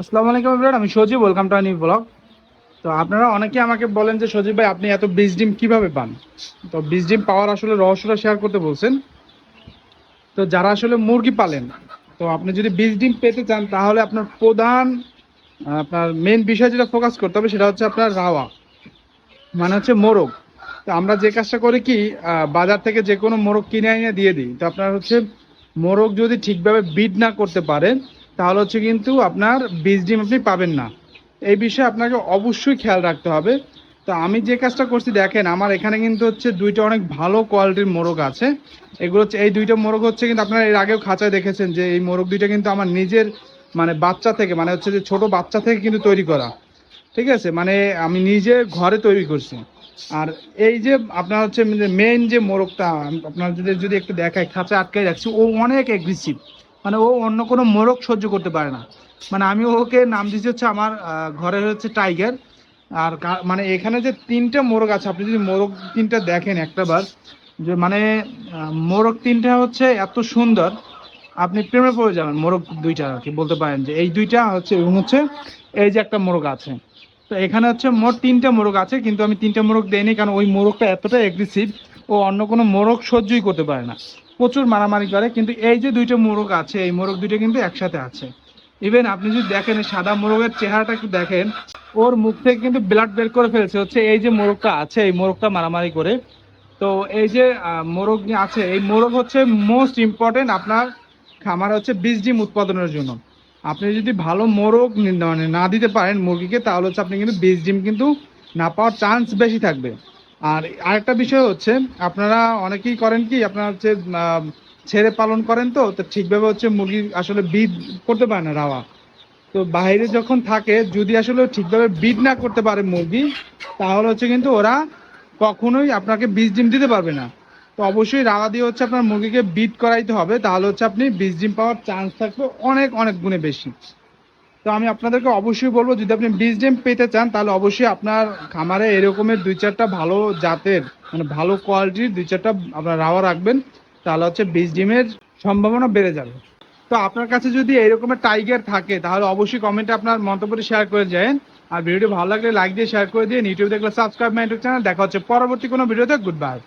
আসসালামু আলাইকুম এভরিওয়ান, আমি Sajib welcome to new blog তো আপনারা অনেকে আমাকে বলেন যে, সজীব ভাই, আপনি এত বীজ ডিম কীভাবে পান? তো বীজ ডিম পাওয়ার আসলে রহস্যটা শেয়ার করতে বলছেন। তো যারা আসলে মুরগি পালেন, তো আপনি যদি বীজ ডিম পেতে চান, তাহলে আপনার প্রধান আপনার মেন বিষয় যেটা ফোকাস করতে হবে, সেটা হচ্ছে আপনার রাওয়া মানে হচ্ছে মোরগ। তো আমরা যে কাজটা করি কি বাজার থেকে যে কোনো মোরগ কিনে এনে দিয়ে দিই। তো আপনার হচ্ছে মোরগ যদি ঠিকভাবে বিড না করতে পারেন তাহলে হচ্ছে কিন্তু আপনার বীজ ডিম আপনি পাবেন না। এই বিষয়ে আপনাকে অবশ্যই খেয়াল রাখতে হবে। তো আমি যে কাজটা করছি, দেখেন, আমার এখানে কিন্তু হচ্ছে দুইটা অনেক ভালো কোয়ালিটির মোরগ আছে। এগুলো হচ্ছে, এই দুইটা মোরগ হচ্ছে কিন্তু আপনারা এর আগেও খাঁচায় দেখেছেন যে এই মোরগ দুইটা কিন্তু আমার নিজের মানে বাচ্চা থেকে মানে হচ্ছে যে ছোট বাচ্চা থেকে কিন্তু তৈরি করা। ঠিক আছে? মানে আমি নিজে ঘরে তৈরি করছি। আর এই যে আপনার হচ্ছে মেইন যে মোরগটা, আপনার যদি যদি একটু দেখায় খাঁচা আটকাই রাখছি, ও অনেক এগ্রেসিভ মানে ও অন্য কোনো মোরগ সহ্য করতে পারে না। মানে আমি ওকে নাম দিচ্ছি হচ্ছে আমার ঘরে হচ্ছে টাইগার। আর মানে এখানে যে তিনটা মোরগ আছে, আপনি যদি মোরগ তিনটা দেখেন একটা বার যে মানে মোরগ তিনটা হচ্ছে এত সুন্দর, আপনি প্রেমে পড়ে যাবেন মোরগ দুইটা আর কি, বলতে পারেন যে এই দুইটা হচ্ছে এবং হচ্ছে এই যে একটা মোরগ আছে। তো এখানে হচ্ছে মোট তিনটা মোরগ আছে, কিন্তু আমি তিনটা মোরগ দেইনি, কারণ ওই মোরগটা এতটা এগ্রেসিভ ও অন্য কোনো মোরগ সহ্যই করতে পারে না। প্রচুর মারামারি করে, কিন্তু এই যে দুইটা মোরগ আছে, এই মোরগ দুইটা কিন্তু একসাথে আছে। ইভেন আপনি যদি দেখেন সাদা মোরগের চেহারাটা একটু দেখেন, ওর মুখ থেকে কিন্তু ব্লাড বের করে ফেলছে। হচ্ছে এই যে মোরগটা আছে, এই মোরগটা মারামারি করে। তো এই যে মোরগ আছে, এই মোরগ হচ্ছে মোস্ট ইম্পর্টেন্ট আপনার খামার হচ্ছে বীজ ডিম উৎপাদনের জন্য। আপনি যদি ভালো মোরগ মানে না দিতে পারেন মুরগিকে, তাহলে হচ্ছে আপনি কিন্তু বীজ ডিম কিন্তু না পাওয়ার চান্স বেশি থাকবে। আর আরেকটা বিষয় হচ্ছে, আপনারা অনেকেই করেন কি, আপনারা হচ্ছে ছেড়ে পালন করেন তো তো ঠিকভাবে হচ্ছে মুরগি আসলে বিড করতে পারে না রাওয়া। তো বাইরে যখন থাকে, যদি আসলে ঠিকভাবে বিড না করতে পারে মুরগি, তাহলে হচ্ছে কিন্তু ওরা কখনোই আপনাকে বীজ ডিম দিতে পারবে না। তো অবশ্যই রাওয়া দিয়ে হচ্ছে আপনার মুরগিকে বিট করাইতে হবে, তাহলে হচ্ছে আপনি বীজ ডিম পাওয়ার চান্স থাকবে অনেক অনেক গুণে বেশি। তো আমি আপনাদেরকে অবশ্যই বলব, যদি আপনি বীজ ডিম পেতে চান, তাহলে অবশ্যই আপনার খামারে এরকমের দুই চারটা ভালো জাতের মানে ভালো কোয়ালিটির দুই চারটা আপনার রাওয়া রাখবেন, তাহলে হচ্ছে বীজ ডিমের সম্ভাবনা বেড়ে যাবে। তো আপনার কাছে যদি এরকমের টাইগার থাকে, তাহলে অবশ্যই কমেন্টে আপনার মন্তব্যটি শেয়ার করে যাবেন। আর ভিডিওটি ভালো লাগলে লাইক দিয়ে শেয়ার করে দিন। ইউটিউব দেখলে সাবস্ক্রাইব মাই ইউটিউব চ্যানেল দেখা হচ্ছে পরবর্তী কোনো ভিডিওতে। Good bye